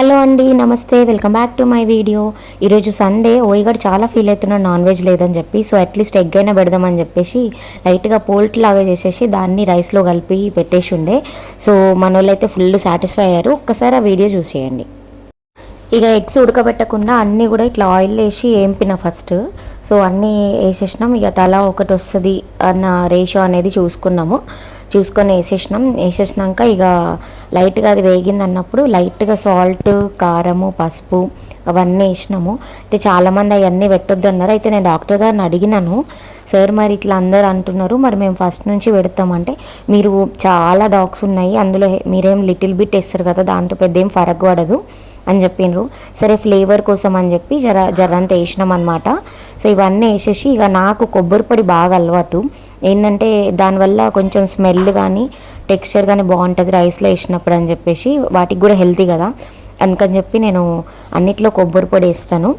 Hello అండి నమస్తే. Welcome back to my video ఈరోజు సండే ఓయిగడ్ చాలా ఫీల్ అవుతున్నాడు నాన్ వెజ్ లేదని చెప్పి. సో అట్లీస్ట్ ఎగ్ అయినా పెడదామని చెప్పేసి లైట్గా పోల్ట్ లాగా చేసేసి దాన్ని రైస్లో కలిపి పెట్టేసి ఉండే. సో మన వాళ్ళు అయితే ఫుల్ సాటిస్ఫై అయ్యారు. ఒక్కసారి ఆ వీడియో చూసేయండి ఇక ఎగ్స్ ఉడకబెట్టకుండా అన్నీ కూడా ఇట్లా ఆయిల్ వేసి ఏంపిన ఫస్ట్ సో అన్నీ వేసేసినాం. ఇక తల ఒకటి వస్తుంది అన్న రేషియో అనేది చూసుకున్నాము. చూసుకొని వేసేసినాం. వేసేసినాక ఇక లైట్గా అది వేగింది అన్నప్పుడు లైట్గా సాల్ట్ కారము పసుపు అవన్నీ వేసినాము. అయితే చాలామంది అవన్నీ పెట్టొద్దు అన్నారు. అయితే నేను డాక్టర్ గారిని అడిగినాను సార్ మరి ఇట్లా అందరు అంటున్నారు మరి మేము ఫస్ట్ నుంచి పెడతామంటే మీరు చాలా డాగ్స్ ఉన్నాయి అందులో మీరేం లిటిల్ బిట్ వేస్తారు కదా దాంతో పెద్ద ఏం ఫరక్ పడదు అని చెప్పిండ్రు సరే ఫ్లేవర్ కోసం అని చెప్పి జర జరంత వేసినాం అనమాట సో ఇవన్నీ వేసేసి ఇక నాకు కొబ్బరి పొడి బాగా అలవాటు. ఏంటంటే దానివల్ల కొంచెం స్మెల్ కానీ టెక్స్చర్ కానీ బాగుంటుంది రైస్లో వేసినప్పుడు అని చెప్పేసి వాటికి కూడా హెల్తీ కదా. అందుకని చెప్పి నేను అన్నిట్లో కొబ్బరి పొడి వేస్తాను.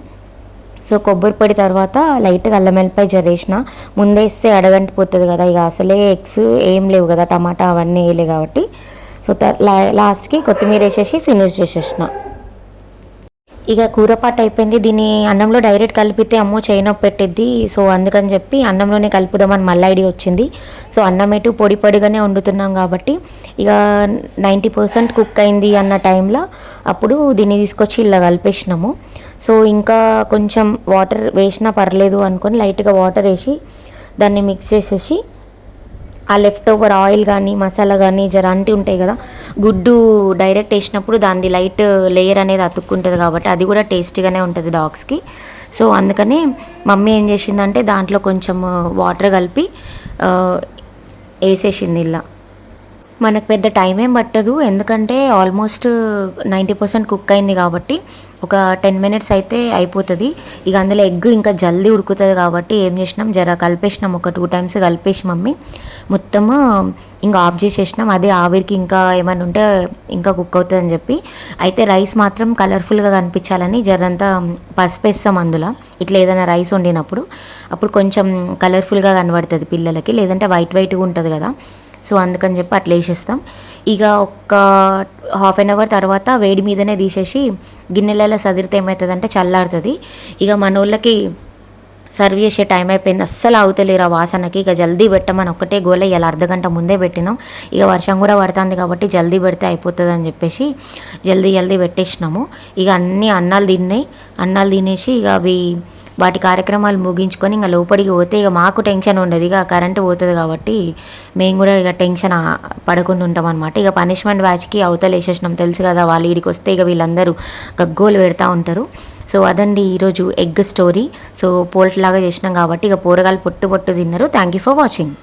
సో కొబ్బరి పొడి తర్వాత లైట్గా అల్లం వెల్లిపాయ జరేసిన ముందే వేస్తే అడగంటిపోతుంది కదా. ఇక అసలే ఎగ్స్ ఏం లేవు కదా టమాటా అవన్నీ వేయలే కాబట్టి. సో లా- లాస్ట్కి కొత్తిమీర వేసేసి ఫినిష్ చేసేసిన. ఇక కూర పాట అయిపోయింది. దీన్ని అన్నంలో డైరెక్ట్ కలిపితే అమ్మో చేయనొప్పి పెట్టిద్ది. సో అందుకని చెప్పి అన్నంలోనే కలుపుదామని మళ్ళీ ఐడియా వచ్చింది. సో అన్నం ఎటు పొడి పొడిగానే వండుతున్నాం కాబట్టి ఇక నైంటీ పర్సెంట్ కుక్ అయింది అన్న టైంలో అప్పుడు దీన్ని తీసుకొచ్చి ఇలా కలిపేసినాము. సో ఇంకా కొంచెం వాటర్ వేసినా పర్లేదు అనుకొని లైట్గా వాటర్ వేసి దాన్ని మిక్స్ చేసేసి ఆ లెఫ్ట్ ఓవర్ ఆయిల్ కానీ మసాలా కానీ జర అంటి ఉంటాయి కదా గుడ్డు డైరెక్ట్ వేసినప్పుడు దాని లైట్ లేయర్ అనేది అతుక్కుంటుంది కాబట్టి అది కూడా టేస్టీగానే ఉంటుంది డాగ్స్కి సో అందుకని మమ్మీ ఏం చేసిందంటే దాంట్లో కొంచెం uh, వాటర్ కలిపి uh, వేసేసింది ఇలా. మనకు పెద్ద టైం ఏం పట్టదు. ఎందుకంటే ఆల్మోస్ట్ నైంటీ పర్సెంట్ కుక్ అయింది కాబట్టి ఒక టెన్ మినిట్స్ అయితే అయిపోతుంది. ఇక అందులో ఎగ్ ఇంకా జల్దీ ఉడుకుతుంది కాబట్టి ఏం చేసినాం? జర కలిపేసినాం. ఒక టూ టైమ్స్ కలిపేసి మమ్మీ మొత్తము ఇంకా ఆఫ్ చేసేసినాం. అదే ఆవిరికి ఇంకా ఏమైనా ఉంటే ఇంకా కుక్ అవుతుందని చెప్పి. అయితే రైస్ మాత్రం కలర్ఫుల్గా కనిపించాలని జరంతా పసుపు వేస్తాం అందులో. ఇట్లా ఏదైనా రైస్ వండినప్పుడు. అప్పుడు కొంచెం కలర్ఫుల్గా కనబడుతుంది పిల్లలకి. లేదంటే వైట్ వైట్గా ఉంటుంది కదా. సో అందుకని చెప్పి అట్లా వేసేస్తాం. ఇక ఒక్క హాఫ్ అన్ అవర్ తర్వాత వేడి మీదనే తీసేసి గిన్నెలలో సదిరితే ఏమవుతుందంటే చల్లారుతుంది. ఇక మన వాళ్ళకి సర్వ్ చేసే టైం అయిపోయింది. అస్సలు అవుతలేరు ఆ వాసనకి. ఇక జల్దీ పెట్టమని ఒక్కటే గోల ఇలా అర్ధగంట ముందే పెట్టినాం. ఇక వర్షం కూడా పడుతుంది కాబట్టి జల్దీ పెడితే అయిపోతుంది అని చెప్పేసి జల్దీ జల్దీ పెట్టేసినాము. ఇక అన్ని అన్నాలు తిన్నాయి. అన్నాలు తినేసి ఇక అవి వాటి కార్యక్రమాలు ముగించుకొని ఇంకా లోపలికి పోతే ఇక మాకు టెన్షన్ ఉండదు. ఇక కరెంటు పోతుంది కాబట్టి మేము కూడా ఇక టెన్షన్ పడకుండా ఉంటాం అనమాట ఇక పనిష్మెంట్ బ్యాచ్కి అవతల వేసేసినాం. తెలుసు కదా వాళ్ళు వీడికి వస్తే ఇక వీళ్ళందరూ గగ్గోలు పెడతా ఉంటారు. సో అదండి ఈరోజు ఎగ్ స్టోరీ. సో పోల్ట్ లాగా చేసినాం కాబట్టి ఇక పోరగాలు పొట్టు పొట్టు తిన్నారు. Thank you for watching.